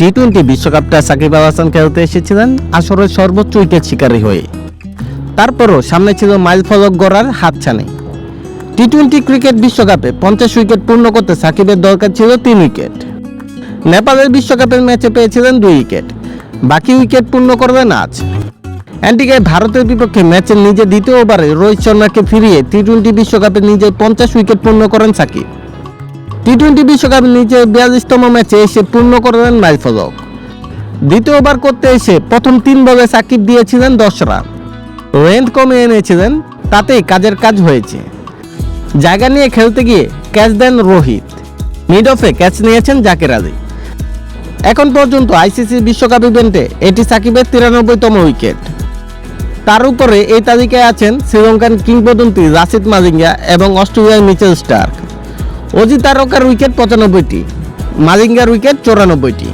T twenty বিশ্বকাপটা সাকিব আল হাসান খেলতে এসেছিলেন আসরে সর্বোচ্চ উইকেট শিকারী হয়ে। তারপরও সামনে ছিল মাইল ফলক গড়ার হাতছানি। টি টোয়েন্টি ক্রিকেট বিশ্বকাপে পঞ্চাশ উইকেট পূর্ণ করতে সাকিবের দরকার ছিল তিন উইকেট নেপালের বিশ্বকাপের ম্যাচে পেয়েছিলেন দুই উইকেট বাকি উইকেট পূর্ণ করবেন আজ। এনটিকে ভারতের বিপক্ষে ম্যাচের নিজে দ্বিতীয় ওভারে রোহিত শর্মাকে ফিরিয়ে টি টোয়েন্টি বিশ্বকাপে নিজে পঞ্চাশ উইকেট পূর্ণ করেন সাকিব। টি টোয়েন্টি বিশ্বকাপে নিজের বিয়াল্লিশতম ম্যাচে এসে পূর্ণ করলেন মাইল ফলক। দ্বিতীয় ওভার করতে এসে প্রথম তিন বলে সাকিব দিয়েছিলেন দশ রান রেন্ট কমে এনেছিলেন, তাতেই কাজের কাজ হয়েছে। জায়গা নিয়ে খেলতে গিয়ে ক্যাচ দেন রোহিত। মিড অফে ক্যাচ নিয়েছেন জাকের আলী। এখন পর্যন্ত আইসিসি বিশ্বকাপ ইভেন্টে এটি সাকিবের তিরানব্বইতম উইকেট। তার উপরে এই তালিকায় আছেন শ্রীলঙ্কান কিংবদন্তি রাশিদ মালিঙ্গা এবং অস্ট্রেলিয়ার মিচেল স্টার্ক। অজি তারকার উইকেট পঁচানব্বইটি মালিঙ্গার উইকেট চৌরানব্বইটি।